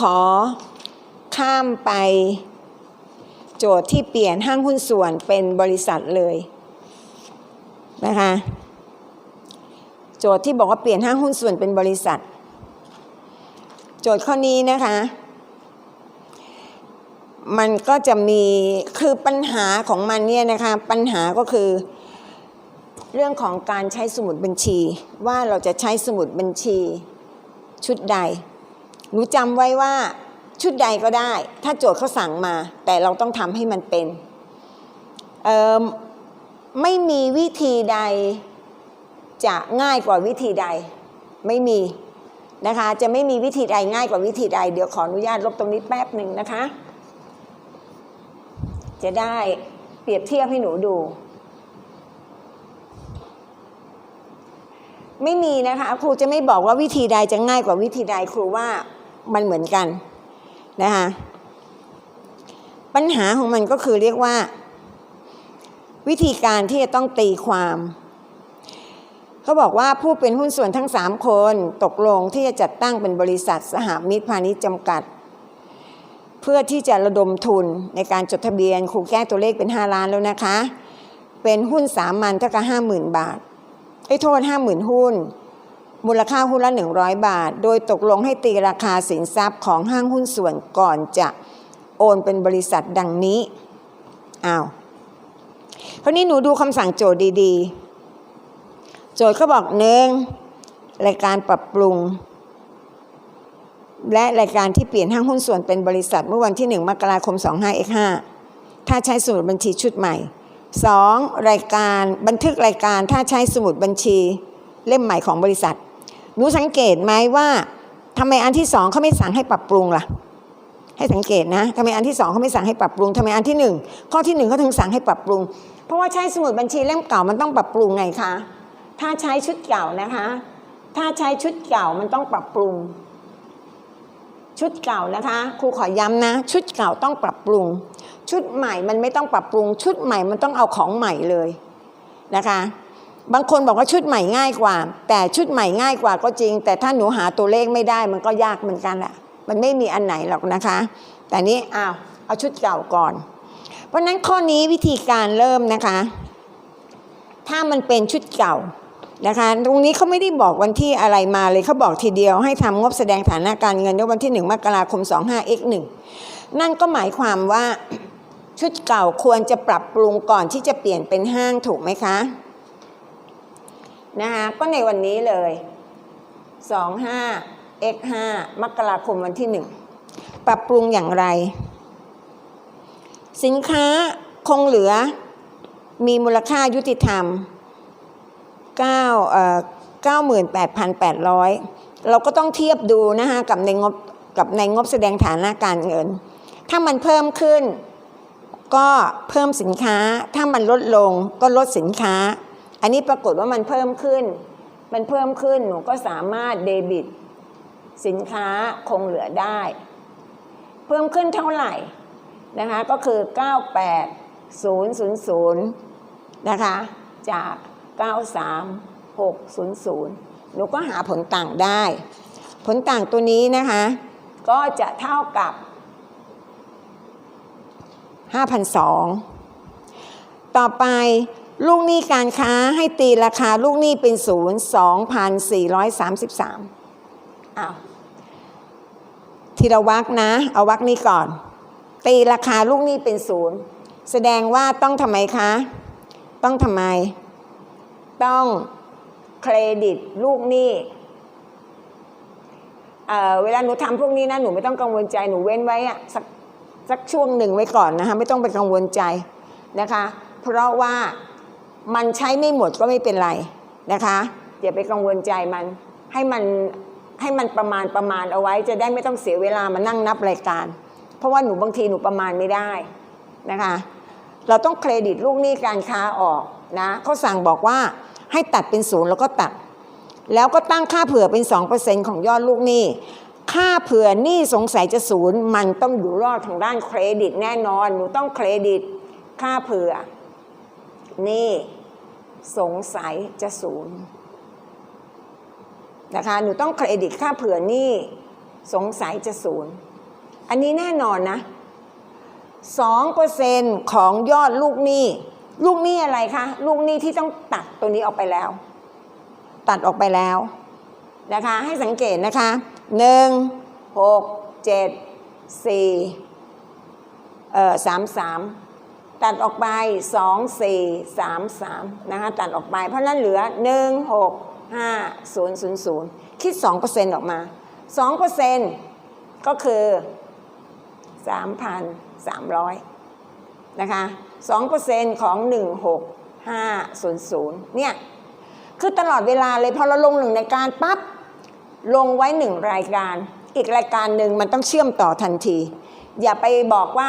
ขอข้ามไปโจทย์ที่เปลี่ยนห้างหุ้นส่วนเป็นบริษัทเลยนะคะโจทย์ที่บอกว่าเปลี่ยนห้างหุ้นส่วนเป็นบริษัท โจทย์ข้อนี้นะคะ มันก็จะมีคือปัญหาของมันเนี่ยนะคะปัญหาก็คือเรื่องของการใช้สมุดบัญชี ว่าเราจะใช้สมุดบัญชีชุดใด หนูจำไว้ว่าชุดใดก็ได้ ถ้าโจทย์เขาสั่งมา แต่เราต้องทำให้มันเป็นไม่มีวิธีใดจะง่ายกว่าวิธีใดไม่มีนะคะ จะไม่มีวิธีใดง่ายกว่าวิธีใด เดี๋ยวขออนุญาตลบตรงนี้แป๊บหนึ่งนะคะ จะได้เปรียบเทียบให้หนูดู ไม่มีนะคะ ครูจะไม่บอกว่าวิธีใดจะง่ายกว่าวิธีใดครูว่า มันเหมือนกันนะคะปัญหาของมันก็คือเรียกว่า วิธีการที่จะต้องตีความเขาบอกว่าผู้เป็นหุ้นส่วนทั้ง 3 คนตกลงที่จะจัดตั้งเป็นบริษัทสหมิตรพาณิชย์จำกัด เพื่อที่จะระดมทุนในการจดทะเบียนครูแก้ตัวเลขเป็น 5 ล้านแล้วนะคะ เป็นหุ้นสามัญเท่ากับห้าหมื่นบาทไอ้โทษห้าหมื่นหุ้น มูลค่าหุ้นละ 100 บาท โดยตกลงให้ตีราคาสินทรัพย์ของห้างหุ้นส่วนก่อนจะโอนเป็นบริษัทดังนี้ อ้าว คราวนี้หนูดูคำสั่งโจทย์ดีๆ โจทย์เขาบอกหนึ่งรายการปรับปรุง และรายการที่เปลี่ยนห้างหุ้นส่วนเป็นบริษัทเมื่อวันที่ 1 มกราคม 25 x 5 ถ้าใช้สมุดบัญชีชุดใหม่ 2. รายการบันทึกรายการถ้าใช้สมุดบัญชีเล่มใหม่ของบริษัท หนูสังเกตไหมว่าทำไมอันที่สองเขาไม่สั่งให้ปรับปรุงล่ะ ให้สังเกตนะทำไมอันที่สองเขาไม่สั่งให้ปรับปรุงทำไมอันที่หนึ่งข้อที่หนึ่งเขาถึงสั่งให้ปรับปรุง เพราะว่าใช้สมุดบัญชีเล่มเก่ามันต้องปรับปรุงไงคะถ้าใช้ชุดเก่านะคะ ถ้าใช้ชุดเก่ามันต้องปรับปรุง ชุดเก่านะคะครูขอย้ำนะ ชุดเก่าต้องปรับปรุง ชุดใหม่มันไม่ต้องปรับปรุง ชุดใหม่มันต้องเอาของใหม่เลยนะคะ บางคนบอกว่าชุดใหม่ง่ายกว่า แต่ชุดใหม่ง่ายกว่าก็จริง แต่ถ้าหนูหาตัวเลขไม่ได้มันก็ยากเหมือนกันแหละมันไม่มีอันไหนหรอกนะคะ แต่นี้อ้าวเอาชุดเก่าก่อน เพราะฉะนั้นข้อนี้วิธีการเริ่มนะคะ ถ้ามันเป็นชุดเก่านะคะ ตรงนี้เขาไม่ได้บอกวันที่อะไรมาเลยเขาบอกทีเดียวให้ทำงบแสดงฐานะการเงินในวันที่ 1 มกราคม 25 x 1 นั่นก็หมายความว่าชุดเก่าควรจะปรับปรุงก่อนที่จะเปลี่ยนเป็นห้างถูกไหมคะ นะคะก็ในวันนี้เลย 25 x 5มกราคมวันที่ 1 ปรับปรุงอย่างไร สินค้าคงเหลือมีมูลค่ายุติธรรม9เอ่อ98,800 เราก็ต้องเทียบดูนะคะกับในงบกับในงบแสดงฐานะการเงิน ถ้ามันเพิ่มขึ้นก็เพิ่มสินค้า ถ้ามันลดลงก็ลดสินค้า อันนี้ปรากฏว่ามันเพิ่มขึ้น มันเพิ่มขึ้นหนูก็สามารถเดบิต สินค้าคงเหลือได้ เพิ่มขึ้นเท่าไหร่นะคะก็คือ 98000 นะคะจาก 93600 หนูก็หาผลต่างได้ ผลต่างตัวนี้นะคะ ก็จะเท่ากับ 5,200 ต่อไป ลูกหนี้การค้าให้ตีราคาลูกหนี้เป็นศูนย์2,433อ้าวทีละวักนะ เอาวักนี้ก่อน ตีราคาลูกหนี้เป็นศูนย์แสดงว่าต้องทำไมคะ ต้องทำไม ต้องเครดิตลูกหนี้เออเวลาหนูทำพวกนี้นะหนูไม่ต้องกังวลใจหนูเว้นไว้อะสักสักช่วงหนึ่งไว้ก่อนนะคะไม่ต้องไปกังวลใจนะคะ เพราะว่า มันใช้ไม่หมดก็ไม่เป็นไรนะคะอย่าไปกังวลใจมันให้มันให้มันประมาณประมาณเอาไว้ จะได้ไม่ต้องเสียเวลามานั่งนับรายการ เพราะว่าหนูบางทีหนูประมาณไม่ได้นะคะ เราต้องเครดิตลูกหนี้การค้าออกนะเขาสั่งบอกว่าให้ตัดเป็นศูนย์แล้วก็ตัด แล้วก็ตั้งค่าเผื่อเป็น 2%ของยอดลูกหนี้ ค่าเผื่อหนี้สงสัยจะศูนย์มันต้องอยู่รอดทางด้านเครดิตแน่นอน หนูต้องเครดิตค่าเผื่อ นี่สงสัยจะศูนย์นะคะ หนูต้องเครดิตค่าเผื่อนี้สงสัยจะศูนย์ อันนี้แน่นอนนะสองเปอร์เซ็นของยอดลูกหนี้ ลูกหนี้อะไรคะ ลูกหนี้ที่ต้องตัดตัวนี้ออกไปแล้ว ตัดออกไปแล้วนะคะ ให้สังเกตนะคะหนึ่งหกเจ็ดสี่เอ่อสามสาม ตัดออกไปสองสี่สามสามนะคะ ตัดออกไป เพราะนั้นเหลือหนึ่งหกห้าศูนย์ศูนย์คิดสองเปอร์เซ็นต์ออกมาสองเปอร์เซ็นต์ก็คือสามพันสามร้อยนะคะสองเปอร์เซ็นต์ของหนึ่งหกห้าศูนย์ศูนย์เนี่ย คือตลอดเวลาเลย พอเราลงหนึ่งรายการปั๊บ ลงไว้หนึ่งรายการ อีกรายการหนึ่งมันต้องเชื่อมต่อทันที อย่าไปบอกว่า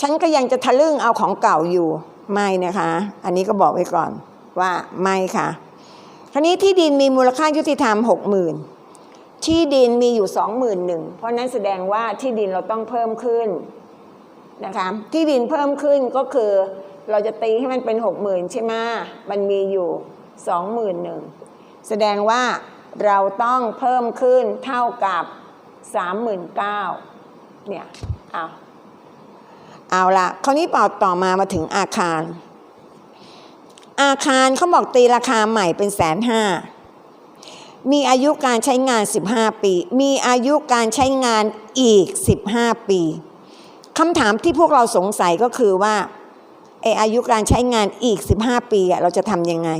ฉันก็ยังจะทะลึ่งเอาของเก่าอยู่ไม่นะคะ อันนี้ก็บอกไว้ก่อนว่าไม่ค่ะ คราวนี้ที่ดินมีมูลค่ายุติธรรมหกหมื่นที่ดินมีอยู่สองหมื่นหนึ่งเพราะนั้นแสดงว่าที่ดินเราต้องเพิ่มขึ้นนะคะที่ดินเพิ่มขึ้นก็คือเราจะตีให้มันเป็นหกหมื่นใช่ไหมมันมีอยู่สองหมื่นหนึ่งแสดงว่าเราต้องเพิ่มขึ้นเท่ากับสามหมื่นเก้าเนี่ยเอา เอาละคราวนี้ต่อต่อมามาถึงอาคาร อาคารเขาบอกตีราคาใหม่เป็นแสนห้ามีอายุการใช้งาน 15 ปี มีอายุการใช้งานอีก 15 ปีคำถามที่พวกเราสงสัยก็คือว่าไออายุการใช้งานอีก 15 ปีอะเราจะทำยังไง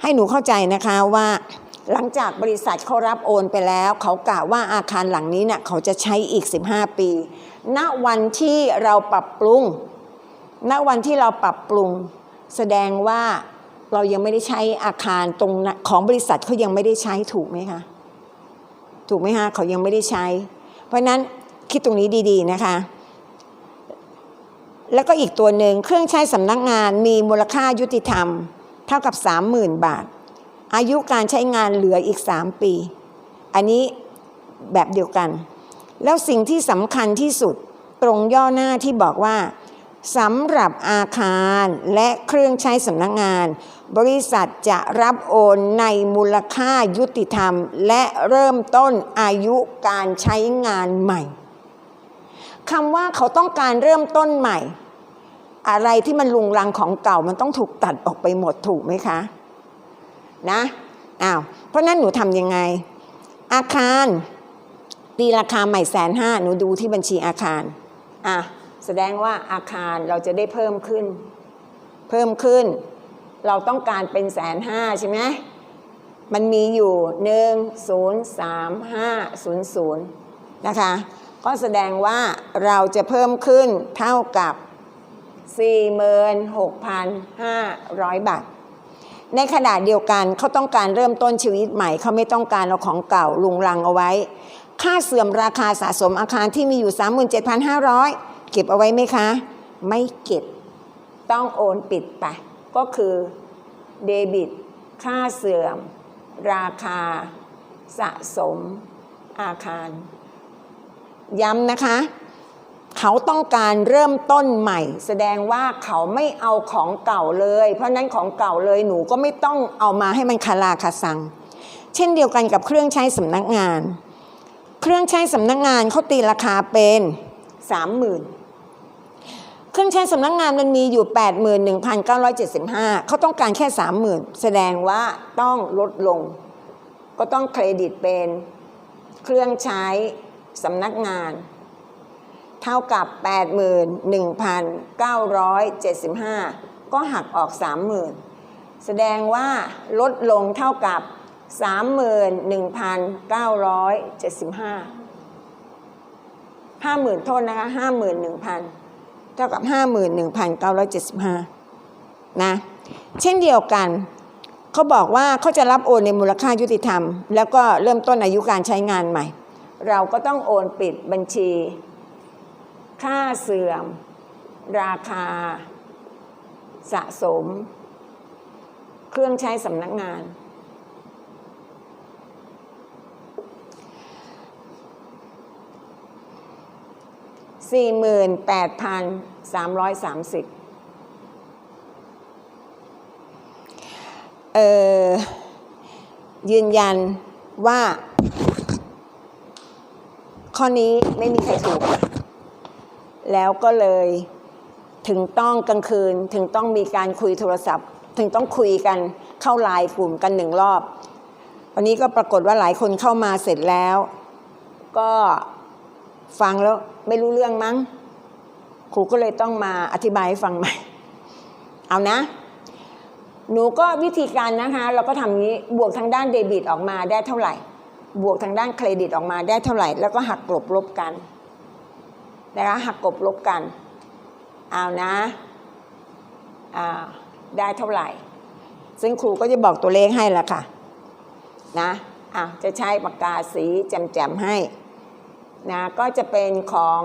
ให้หนูเข้าใจนะคะว่าหลังจากบริษัทเขารับโอนไปแล้ว เขากล่าวว่าอาคารหลังนี้เนะ่ยเขาจะใช้อีก 15 ปี ณวันที่เราปรับปรุง ณวันที่เราปรับปรุง แสดงว่าเรายังไม่ได้ใช้อาคารตรงนั้นของบริษัทเขายังไม่ได้ใช้ถูกไหมคะ ถูกไหมคะเขายังไม่ได้ใช้ เพราะฉะนั้นคิดตรงนี้ดีๆนะคะ แล้วก็อีกตัวหนึ่งเครื่องใช้สำนักงานมีมูลค่ายุติธรรม เท่ากับ 30,000 บาท อายุการใช้งานเหลืออีก 3 ปี อันนี้แบบเดียวกัน แล้วสิ่งที่สำคัญที่สุดตรงย่อหน้าที่บอกว่าสำหรับอาคารและเครื่องใช้สำนักงาน บริษัทจะรับโอนในมูลค่ายุติธรรม และเริ่มต้นอายุการใช้งานใหม่คำว่าเขาต้องการเริ่มต้นใหม่ อะไรที่มันลุงรังของเก่ามันต้องถูกตัดออกไปหมดถูกไหมคะนะอ้าวเพราะนั้นหนูทำยังไง อาคาร ตีราคาใหม่แสนห้าหนูดูที่บัญชีอาคารอะแสดงว่าอาคารเราจะได้เพิ่มขึ้น เพิ่มขึ้น เราต้องการเป็นแสนห้าใช่ไหมมันมีอยู่หนึ่งศูนย์สามห้าศูนย์ศูนย์นะคะ ก็แสดงว่าเราจะเพิ่มขึ้นเท่ากับ 46,500 บาท ในขณะเดียวกันเขาต้องการเริ่มต้นชีวิตใหม่เขาไม่ต้องการเอาของเก่าลุงรังเอาไว้ ค่าเสื่อมราคาสะสมอาคารที่มีอยู่ 37,500 เก็บเอาไว้ไหมคะ ไม่เก็บต้องโอนปิดไป ก็คือเดบิต ค่าเสื่อม ราคา สะสม อาคาร ย้ำนะคะ เขาต้องการเริ่มต้นใหม่ แสดงว่าเขาไม่เอาของเก่าเลย เพราะนั้นของเก่าเลยหนูก็ไม่ต้องเอามาให้มันคาราคาซัง เช่นเดียวกันกับเครื่องใช้สำนักงาน เครื่องใช้สำนักงานเขาตีราคาเป็นสามหมื่นเครื่องใช้สำนักงานมันมีอยู่ 81,975เขาต้องการแค่ 30,000 แสดงว่าต้องลดลง ก็ต้องเครดิตเป็นเครื่องใช้สำนักงาน เท่ากับ 81,975 ก็หักออก 30,000 แสดงว่าลดลงเท่ากับ 31,975 50,000โทษนะคะ51,000 เท่ากับ 51,975 นะ เช่นเดียวกันเขาบอกว่าเขาจะรับโอนในมูลค่ายุติธรรม แล้วก็เริ่มต้นอายุการใช้งานใหม่ เราก็ต้องโอนปิดบัญชี ค่าเสื่อม ราคา สะสม เครื่องใช้สำนักงาน สี่หมื่นแปดพันสามร้อยสามสิบเอ่อ ยืนยันว่า ข้อนี้ไม่มีใครถูก แล้วก็เลยถึงต้องกลางคืนถึงต้องมีการคุยโทรศัพท์ ถึงต้องคุยกันเข้าไลน์กลุ่มกันหนึ่งรอบ วันนี้ก็ปรากฏว่าหลายคนเข้ามาเสร็จแล้ว ก็ ฟังแล้วไม่รู้เรื่องมั้ง ครูก็เลยต้องมาอธิบายให้ฟังใหม่ เอานะ หนูก็วิธีการนะคะ เราก็ทำนี้บวกทางด้านเดบิตออกมาได้เท่าไหร่ บวกทางด้านเครดิตออกมาได้เท่าไหร่ แล้วก็หักกลบลบกันนะคะหักกลบลบกัน เอานะอ่าได้เท่าไหร่ ซึ่งครูก็จะบอกตัวเลขให้ละค่ะ นะอะจะใช้ปากกาสีแจ่มๆให้ นะก็จะเป็นของ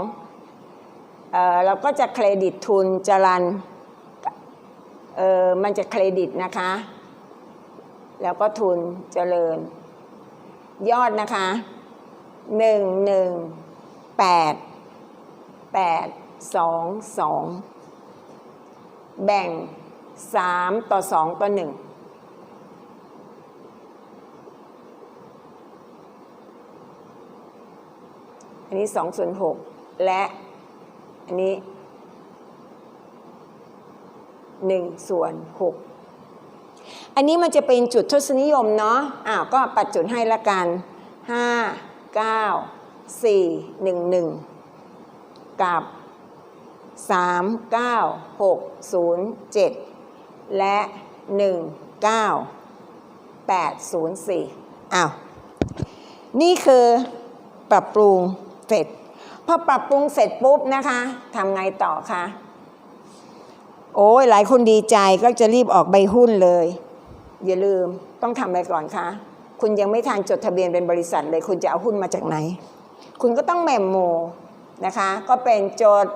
เออเราก็จะเครดิตทุนจรันเออมันจะเครดิตนะคะ แล้วก็ทุนเจริญ ยอดนะคะหนึ่งหนึ่งแปดแปดสองสองแบ่งสามต่อสองต่อหนึ่ง อันนี้สองส่วนหกและอันนี้หนึ่งส่วนหกอันนี้มันจะเป็นจุดทศนิยมเนาะอ้าวก็ปัดจุดให้ละกันห้าเก้าสี่หนึ่งหนึ่งกับสามเก้าหกศูนย์เจ็ดและหนึ่งเก้าแปดศูนย์สี่อ้าว นี่คือปรับปรุง ร็จ พอปรับปรุงเสร็จปุ๊บนะคะทำไงต่อคะโอ้ยหลายคนดีใจก็จะรีบออกใบหุ้นเลย อย่าลืมต้องทำอะไรก่อนคะคุณยังไม่ทันจดทะเบียนเป็นบริษัทเลย คุณจะเอาหุ้นมาจากไหน คุณก็ต้องแมมโมนะคะ ก็เป็นจด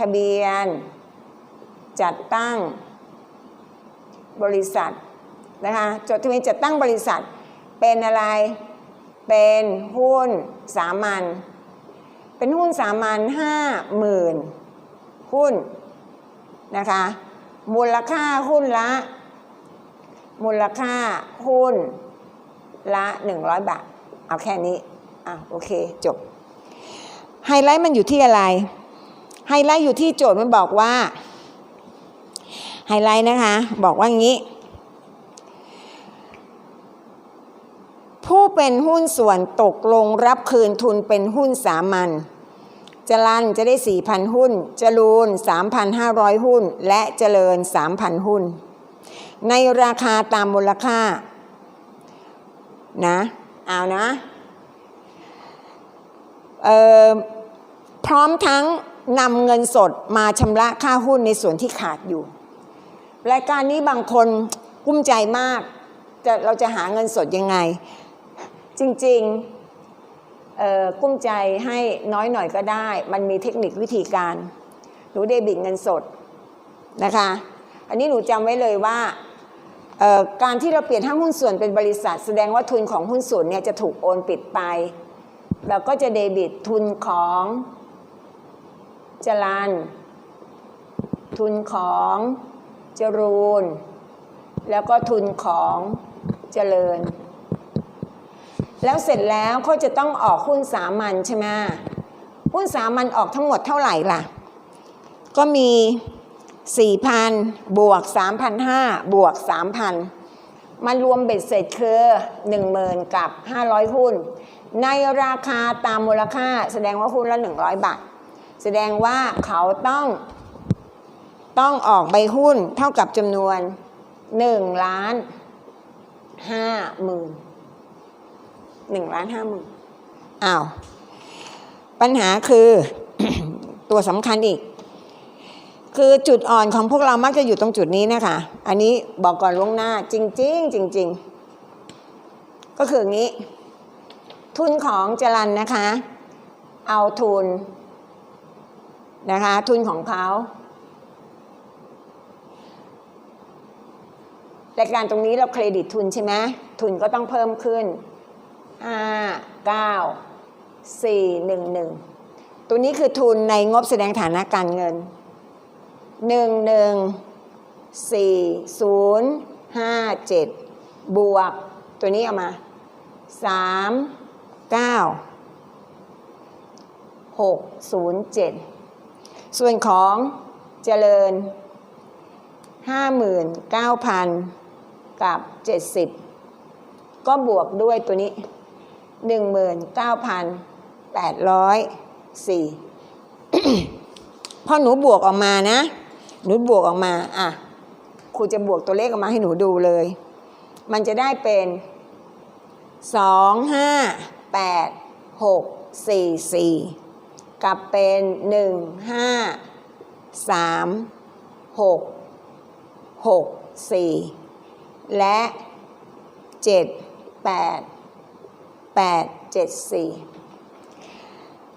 ทะเบียน จัดตั้งบริษัทนะคะจดทะเบียนจัดตั้งบริษัทเป็นอะไรเป็นหุ้นสามัญ เป็นหุ้นสามัญห้าหมื่นหุ้นนะคะ มูลค่าหุ้นละ มูลค่าหุ้นละหนึ่งร้อยบาท เอาแค่นี้ อะ โอเค จบ ไฮไลท์มันอยู่ที่อะไร ไฮไลท์อยู่ที่โจทย์มันบอกว่า ไฮไลท์นะคะ บอกว่างี้ ผู้ เป็นหุ้นส่วนตกลงรับคืนทุนเป็นหุ้นสามัญจรันจะได้ 4,000 หุ้น จรูน 3,500 หุ้น และเจริญ 3,000 หุ้น ในราคาตามมูลค่า นะ เอานะเอ่อพร้อมทั้งนำเงินสดมาชำระค่าหุ้นในส่วนที่ขาดอยู่ รายการนี้บางคนกุ้มใจมากจะเราจะหาเงินสดยังไง จริงๆกุ้มใจให้น้อยหน่อยก็ได้ มันมีเทคนิควิธีการ หนูเดบิตเงินสดนะคะ อันนี้หนูจำไว้เลยว่าการที่เราเปลี่ยนห้างหุ้นส่วนเป็นบริษัท แสดงว่าทุนของหุ้นส่วนเนี่ยจะถูกโอนปิดไป เราก็จะเดบิตทุนของจรันทุนของจรูน แล้วก็ทุนของเจริญ แล้วเสร็จแล้วเขาจะต้องออกหุ้นสามัญใช่ไหมหุ้นสามัญออกทั้งหมดเท่าไหร่ล่ะ ก็มี 4,000 บวก 3,500 บวก 3,000มันรวมเบ็ดเสร็จคือ 10,000 กับ 500 หุ้น ในราคาตามมูลค่าแสดงว่าหุ้นละ 100 บาท แสดงว่าเขาต้องต้องออกใบหุ้นเท่ากับจำนวน 1 ล้าน5หมื่น 1ล้าน5หมื่นอ้าว ปัญหาคือตัวสำคัญอีก คือจุดอ่อนของพวกเรามักจะอยู่ตรงจุดนี้นะคะ อันนี้บอกก่อนล่วงหน้า จริงๆจริง ๆ ก็คืออย่างนี้ ทุนของจรันนะคะ เอาทุนนะคะ ทุนของเขารายการตรงนี้เราเครดิตทุนใช่ไหมทุนก็ต้องเพิ่มขึ้น ห้าเก้าสี่หนึ่งหนึ่งตัวนี้คือทุนในงบแสดงฐานะการเงินหนึ่งหนึ่งสี่ศูนย์ห้าเจ็ดบวก ตัวนี้เอามาสามเก้า607ส่วนของเจริญ59,000กับ70ก็บวกด้วยตัวนี้ 19,804พอหนูบวกออกมานะ หนูบวกออกมา อะ ครูจะบวกตัวเลขออกมาให้หนูดูเลย มันจะได้เป็นสองห้าแปดหกสี่สี่กับเป็นหนึ่งห้าสามหกหกสี่และเจ็ดแปด แปดเจ็ดสี่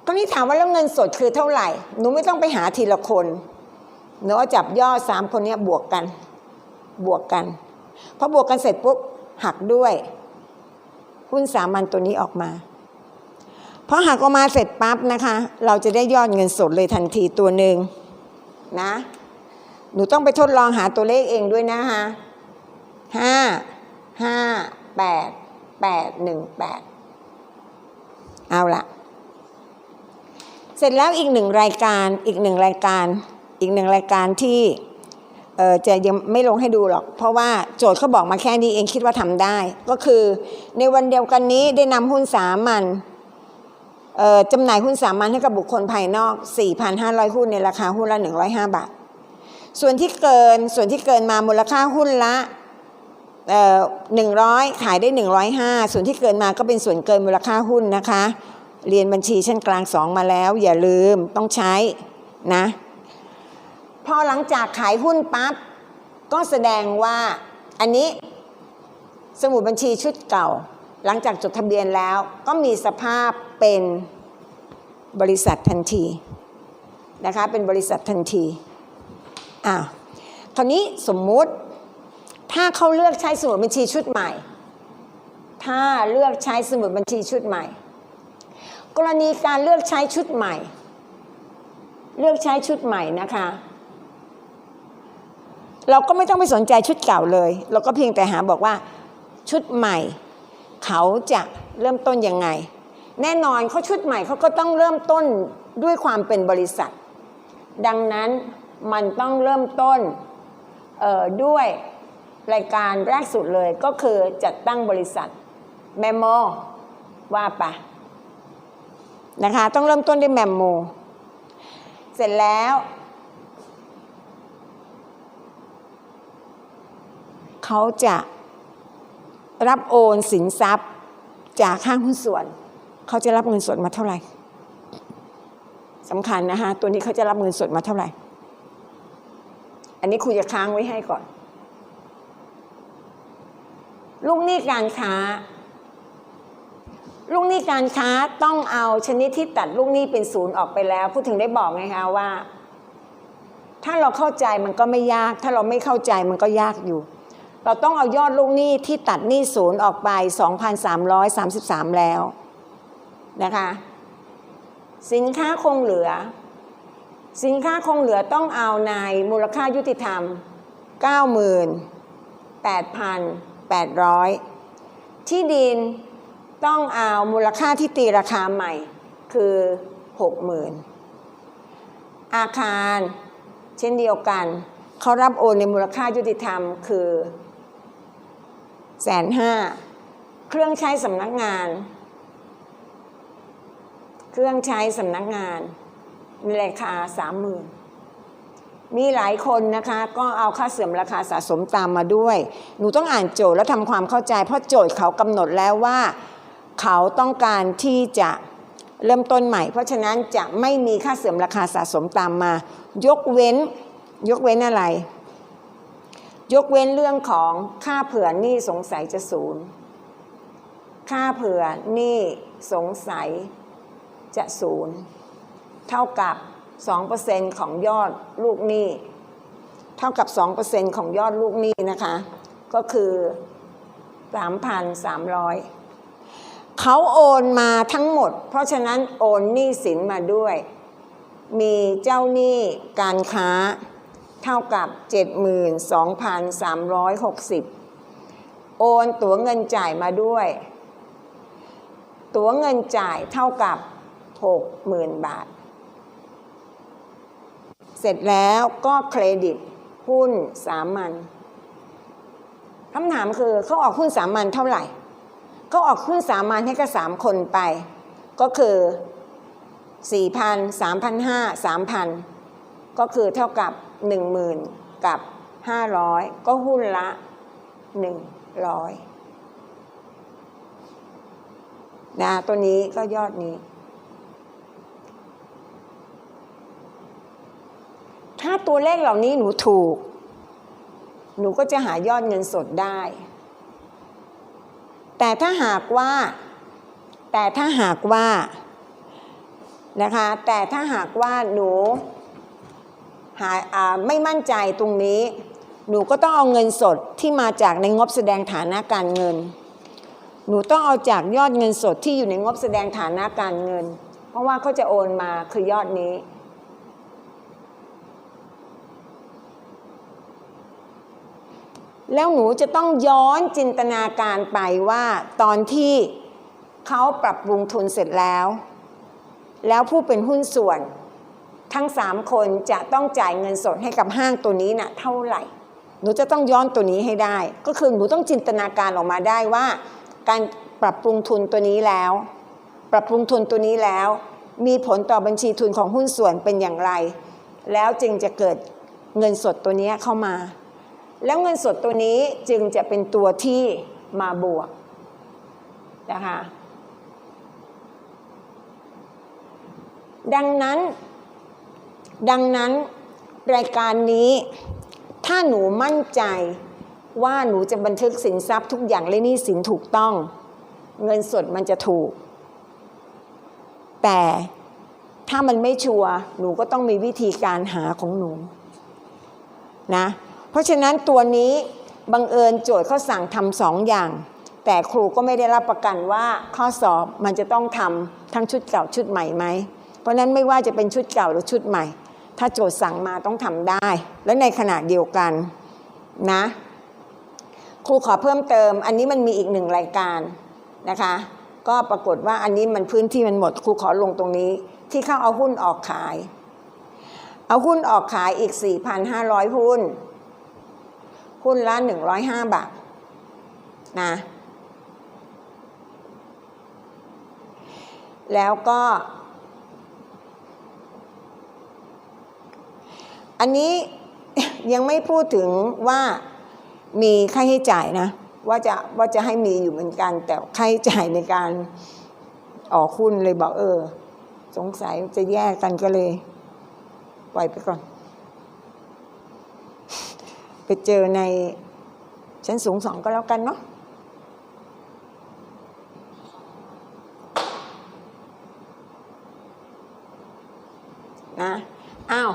คราวนี้ถามว่าแล้วเงินสดคือเท่าไหร่ หนูไม่ต้องไปหาทีละคน หนูเอาจับยอดสามคนนี้บวกกัน บวกกัน พอบวกกันเสร็จปุ๊บหักด้วยหุ้นสามัญตัวนี้ออกมาพอหักออกมาเสร็จปั๊บนะคะ เราจะได้ยอดเงินสดเลยทันทีตัวหนึ่งนะ หนูต้องไปทดลองหาตัวเลขเองด้วยนะคะห้าห้าแปดแปดหนึ่งแปด เอาละเสร็จแล้วอีกหนึ่งรายการอีกหนึ่งรายการอีกหนึ่งรายการที่เออจะยังไม่ลงให้ดูหรอก เพราะว่าโจทย์เขาบอกมาแค่นี้เองคิดว่าทำได้ ก็คือในวันเดียวกันนี้ได้นำหุ้นสามัญเออจำหน่ายหุ้นสามัญให้กับบุคคลภายนอก 4,500 หุ้นในราคาหุ้นละ 105 บาท ส่วนที่เกินส่วนที่เกินมามูลค่าหุ้นละ เอ่อ100ขายได้ 105 ส่วนที่เกินมาก็เป็นส่วนเกินมูลค่าหุ้นนะคะ เรียนบัญชีชั้นกลาง2มาแล้ว อย่าลืมต้องใช้นะพอหลังจากขายหุ้นปั๊บก็แสดงว่าอันนี้สมุดบัญชีชุดเก่า หลังจากจดทะเบียนแล้วก็มีสภาพเป็นบริษัททันทีนะคะเป็นบริษัททันทีอ่าคราวนี้สมมุติ ถ้าเขาเลือกใช้สมุดบัญชีชุดใหม่ ถ้าเลือกใช้สมุดบัญชีชุดใหม่ กรณีการเลือกใช้ชุดใหม่ เลือกใช้ชุดใหม่นะคะ เราก็ไม่ต้องไปสนใจชุดเก่าเลย เราก็เพียงแต่หาบอกว่าชุดใหม่ เขาจะเริ่มต้นยังไง แน่นอนเขาชุดใหม่เขาก็ต้องเริ่มต้นด้วยความเป็นบริษัท ดังนั้นมันต้องเริ่มต้นออด้วย รายการแรกสุดเลยก็คือจัดตั้งบริษัทแมมโมว่าปะนะคะต้องเริ่มต้นด้วยแมมโมเสร็จแล้ว เขาจะรับโอนสินทรัพย์จากห้างหุ้นส่วน เขาจะรับเงินสดมาเท่าไหร่สำคัญนะคะตัวนี้เขาจะรับเงินสดมาเท่าไหร่ อันนี้ครูจะค้างไว้ให้ก่อน ลูกหนี้การค้า ลูกหนี้การค้าต้องเอาชนิดที่ตัดลูกหนี้เป็นศูนย์ออกไปแล้ว พูดถึงได้บอกไงคะว่า ถ้าเราเข้าใจมันก็ไม่ยาก ถ้าเราไม่เข้าใจมันก็ยากอยู่ เราต้องเอายอดลูกหนี้ที่ตัดหนี้ศูนย์ออกไป 2,333 แล้วนะคะ สินค้าคงเหลือ สินค้าคงเหลือต้องเอาในมูลค่ายุติธรรม 8,800 ที่ดินต้องเอามูลค่าที่ตีราคาใหม่คือ 60,000 อาคารเช่นเดียวกัน เขารับโอนในมูลค่ายุติธรรมคือแสนห้าเครื่องใช้สำนักงาน เครื่องใช้สำนักงานในราคาสามหมื่น มีหลายคนนะคะก็เอาค่าเสื่อมราคาสะสมตามมาด้วย หนูต้องอ่านโจทย์แล้วทำความเข้าใจ เพราะโจทย์เขากำหนดแล้วว่า เขาต้องการที่จะเริ่มต้นใหม่ เพราะฉะนั้นจะไม่มีค่าเสื่อมราคาสะสมตามมา ยกเว้นยกเว้นอะไร ยกเว้นเรื่องของค่าเผื่อนี้สงสัยจะศูนย์ค่าเผื่อนี้สงสัยจะศูนย์เท่ากับ 2%ของยอดลูกหนี้ เท่ากับ 2%ของยอดลูกหนี้นะคะ ก็คือ 3,300 เขาโอนมาทั้งหมด เพราะฉะนั้นโอนหนี้สินมาด้วย มีเจ้าหนี้การค้าเท่ากับ 72,360 โอนตั๋วเงินจ่ายมาด้วย ตั๋วเงินจ่ายเท่ากับหกหมื่นบาท เสร็จแล้วก็เครดิตหุ้นสามัญคำถามคือเขาออกหุ้นสามัญเท่าไหร่เขาออกหุ้นสามัญให้กับสามคนไป ก็คือสี่พันสามพันห้าสามพันก็คือเท่ากับหนึ่งหมื่นกับห้าร้อยก็หุ้นละหนึ่งร้อยนะตัวนี้ก็ยอดนี้ ถ้าตัวเลขเหล่านี้หนูถูก หนูก็จะหายอดเงินสดได้ แต่ถ้าหากว่า แต่ถ้าหากว่า นะคะ แต่ถ้าหากว่าหนูหาอ่าไม่มั่นใจตรงนี้ หนูก็ต้องเอาเงินสดที่มาจากในงบแสดงฐานะการเงิน หนูต้องเอาจากยอดเงินสดที่อยู่ในงบแสดงฐานะการเงิน เพราะว่าเขาจะโอนมาคือยอดนี้ แล้วหนูจะต้องย้อนจินตนาการไปว่าตอนที่เขาปรับปรุงทุนเสร็จแล้ว แล้วผู้เป็นหุ้นส่วน ทั้งสามคนจะต้องจ่ายเงินสดให้กับห้างตัวนี้นะ่ะเท่าไหร่ หนูจะต้องย้อนตัวนี้ให้ได้ ก็คือหนูต้องจินตนาการออกมาได้ว่า การปรับปรุงทุนตัวนี้แล้ว ปรับปรุงทุนตัวนี้แล้ว มีผลต่อบัญชีทุนของหุ้นส่วนเป็นอย่างไร แล้วจึงจะเกิดเงินสดตัวนี้เข้ามา แล้วเงินสดตัวนี้จึงจะเป็นตัวที่มาบวกนะคะดังนั้น ดังนั้นรายการนี้ถ้าหนูมั่นใจว่าหนูจะบันทึกสินทรัพย์ทุกอย่างและหนี้สินถูกต้อง เงินสดมันจะถูก แต่ถ้ามันไม่ชัวร์หนูก็ต้องมีวิธีการหาของหนูนะ เพราะฉะนั้นตัวนี้บังเอิญโจทย์เขาสั่งทำสองอย่าง แต่ครูก็ไม่ได้รับประกันว่าข้อสอบมันจะต้องทำทั้งชุดเก่าชุดใหม่ไหม เพราะนั้นไม่ว่าจะเป็นชุดเก่าหรือชุดใหม่ ถ้าโจทย์สั่งมาต้องทำได้ และในขณะเดียวกันนะ ครูขอเพิ่มเติม อันนี้มันมีอีกหนึ่งรายการนะคะ ก็ปรากฏว่าอันนี้มันพื้นที่มันหมด ครูขอลงตรงนี้ ที่เข้าเอาหุ้นออกขาย เอาหุ้นออกขายอีก 4,500 หุ้น หุ้นละ105บาทนะแล้วก็ อันนี้ยังไม่พูดถึงว่ามีค่าใช้จ่ายนะ ว่าจะว่าจะให้มีอยู่เหมือนกัน แต่ค่าใช้จ่ายในการออกหุ้นเลยบอกเออ สงสัยจะแยกกันก็เลย ปล่อยไปก่อน ไปเจอในชั้นสูงสองก็แล้วกันเนาะนะอ้าว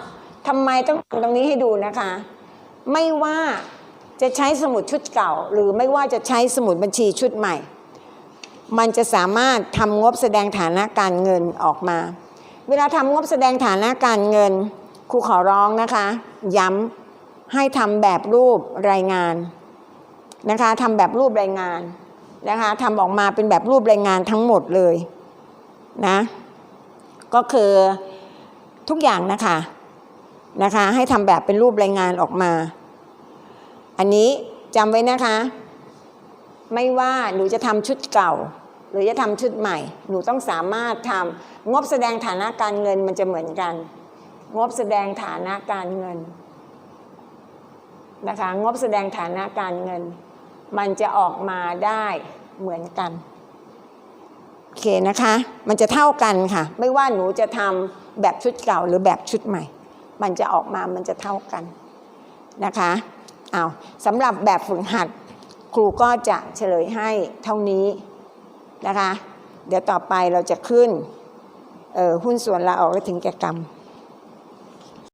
ทำไมต้องทำตรงนี้ให้ดูนะคะ ไม่ว่าจะใช้สมุดชุดเก่า หรือไม่ว่าจะใช้สมุดบัญชีชุดใหม่ มันจะสามารถทำงบแสดงฐานะการเงินออกมา เวลาทำงบแสดงฐานะการเงินครูขอร้องนะคะ ย้ำ ให้ทำแบบรูปรายงานนะคะทำแบบรูปรายงานนะคะทำออกมาเป็นแบบรูปรายงานทั้งหมดเลยนะก็คือทุกอย่างนะคะนะคะให้ทำแบบเป็นรูปรายงานออกมา อันนี้จำไว้นะคะ ไม่ว่าหนูจะทำชุดเก่า หรือจะทำชุดใหม่ หนูต้องสามารถทำงบแสดงฐานะการเงินมันจะเหมือนกัน งบแสดงฐานะการเงิน นะคะงบแสดงฐานะการเงิน มันจะออกมาได้เหมือนกันโอเคนะคะ มันจะเท่ากันค่ะ ไม่ว่าหนูจะทำแบบชุดเก่าหรือแบบชุดใหม่ มันจะออกมามันจะเท่ากันนะคะเอาวสำหรับแบบฝึกหัด ครูก็จะเฉลยให้เท่านี้นะคะ เดี๋ยวต่อไปเราจะขึ้นออหุ้นส่วนลาออกและถึงแก่กรรม